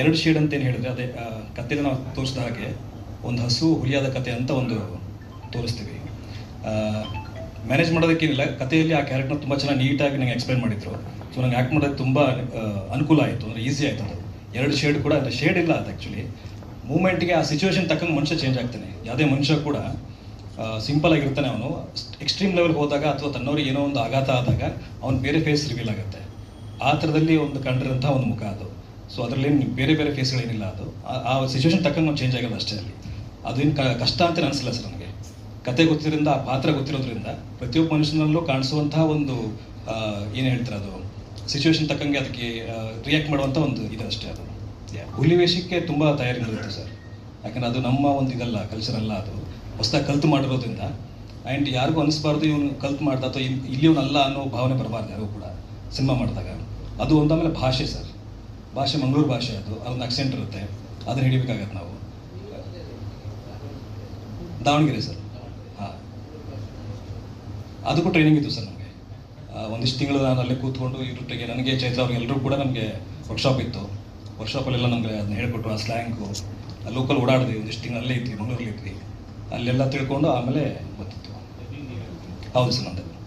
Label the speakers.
Speaker 1: ಎರಡು ಶೇಡ್ ಅಂತ ಏನು ಹೇಳಿದ್ರೆ ಅದೇ ಕಥೆನ ನಾವು ತೋರಿಸಿದ ಹಾಗೆ ಒಂದು ಹಸು, ಹುಲಿಯಾದ ಕತೆ ಅಂತ ಒಂದು ತೋರಿಸ್ತೀವಿ. ಮ್ಯಾನೇಜ್ ಮಾಡೋದಕ್ಕೇನಿಲ್ಲ. ಕಥೆಯಲ್ಲಿ ಆ ಕ್ಯಾರೆಕ್ಟರ್ ತುಂಬ ಚೆನ್ನಾಗಿ ನೀಟಾಗಿ ನನಗೆ ಎಕ್ಸ್ಪ್ಲೈನ್ ಮಾಡಿದ್ರು. ಸೊ ನಂಗೆ ಆ್ಯಕ್ಟ್ ಮಾಡೋದಕ್ಕೆ ತುಂಬ ಅನುಕೂಲ ಆಯಿತು. ಅಂದರೆ ಈಸಿ ಆಯಿತು ಅದು. ಎರಡು ಶೇಡ್ ಕೂಡ, ಅಂದರೆ ಶೇಡ್ ಇಲ್ಲ ಅದು ಆ್ಯಕ್ಚುಲಿ ಮೂಮೆಂಟ್ಗೆ ಆ ಸಿಚುವೇಶನ್ ತಕ್ಕಂಗೆ ಮನುಷ್ಯ ಚೇಂಜ್ ಆಗ್ತಾನೆ. ಯಾವುದೇ ಮನುಷ್ಯ ಕೂಡ ಸಿಂಪಲ್ ಆಗಿರ್ತಾನೆ ಅವನು. ಎಕ್ಸ್ಟ್ರೀಮ್ ಲೆವೆಲ್ ಹೋದಾಗ ಅಥವಾ ತನ್ನವರಿಗೆ ಏನೋ ಒಂದು ಆಘಾತ ಆದಾಗ ಅವನು ಬೇರೆ ಫೇಸ್ ರಿವೀಲ್ ಆಗುತ್ತೆ. ಆ ಥರದಲ್ಲಿ ಒಂದು ಕಂಡಿರೋಂಥ ಒಂದು ಮುಖ ಅದು. ಸೊ ಅದರಲ್ಲಿ ಬೇರೆ ಬೇರೆ ಫೇಸ್ಗಳೇನಿಲ್ಲ ಅದು. ಆ- ಸಿಚುವೇಶನ್ ತಕ್ಕಂಗೆ ಚೇಂಜ್ ಆಗಲ್ಲ ಅಷ್ಟೇ ಅಲ್ಲಿ. ಅದೇನು ಕಷ್ಟ ಅಂತ ಅನಿಸಿಲ್ಲ ಸರ್ ನನಗೆ ಕತೆ ಗೊತ್ತಿರೋದ್ರಿಂದ ಆ ಪಾತ್ರ ಗೊತ್ತಿರೋದ್ರಿಂದ ಪ್ರತಿಯೊಬ್ಬ ಮನುಷ್ಯನಲ್ಲೂ ಕಾಣಿಸುವಂತಹ ಒಂದು ಏನು ಹೇಳ್ತಾರೆ ಅದು? ಸಿಚುವೇಶನ್ ತಕ್ಕಂಗೆ ಅದಕ್ಕೆ ರಿಯಾಕ್ಟ್ ಮಾಡುವಂಥ ಒಂದು ಇದು ಅಷ್ಟೇ ಅದು. Yeah. ಹುಲಿ ವೇಷಕ್ಕೆ ತುಂಬ ತಯಾರಿ ನಡೆಯುತ್ತೆ ಸರ್. ಯಾಕಂದ್ರೆ ಅದು ನಮ್ಮ ಒಂದು ಇದಲ್ಲ ಕಲ್ಚರ್ ಅಲ್ಲ ಅದು. ಹೊಸದಾಗಿ ಕಲ್ತು ಮಾಡಿರೋದ್ರಿಂದ ಆ್ಯಂಡ್ ಯಾರಿಗೂ ಅನಿಸ್ಬಾರ್ದು ಇವನು ಕಲ್ತು ಮಾಡ್ದ ಅಥವಾ ಇಲ್ಲಿ ಇವನಲ್ಲ ಅನ್ನೋ ಭಾವನೆ ಬರಬಾರ್ದು ಯಾರಿಗೂ ಕೂಡ ಸಿನಿಮಾ ಮಾಡಿದಾಗ. ಅದು ಒಂದಾಮೇಲೆ ಭಾಷೆ ಸರ್. ಭಾಷೆ ಮಂಗಳೂರು ಭಾಷೆ ಅದು ಅದೊಂದು ಅಕ್ಸೆಂಟ್ ಇರುತ್ತೆ. ಅದನ್ನ ಹಿಡಿಬೇಕಾಗತ್ತೆ ನಾವು. ದಾವಣಗೆರೆ ಸರ್. ಹಾಂ. ಅದಕ್ಕೂ ಟ್ರೈನಿಂಗ್ ಇತ್ತು ಸರ್ ನಮಗೆ. ಒಂದಿಷ್ಟು ತಿಂಗಳು ನಾನು ಅಲ್ಲೇ ಕೂತ್ಕೊಂಡು ಇದ್ರೊಟ್ಟಿಗೆ ನನಗೆ ಚೈತ್ರ ಅವ್ರಿಗೆ ಎಲ್ಲರೂ ಕೂಡ ನಮಗೆ ವರ್ಕ್ಶಾಪ್ ಇತ್ತು. ವರ್ಕ್ಶಾಪಲ್ಲೆಲ್ಲ ನಮಗೆ ಅದನ್ನ ಹೇಳ್ಕೊಟ್ಟು ಆ ಸ್ಲ್ಯಾಂಗು ಲೋಕಲ್ ಓಡಾಡಿದ್ವಿ ಒಂದಿಷ್ಟು ತಿಂಗಳು ಅಲ್ಲೇ ಇದ್ವಿ, ಮಂಗಳೂರಲ್ಲಿ ಇದ್ವಿ. ಅಲ್ಲೆಲ್ಲ ತಿಳ್ಕೊಂಡು ಆಮೇಲೆ ಗೊತ್ತಿತ್ತು. ಹೌದು ಸರ್, ನಂದು.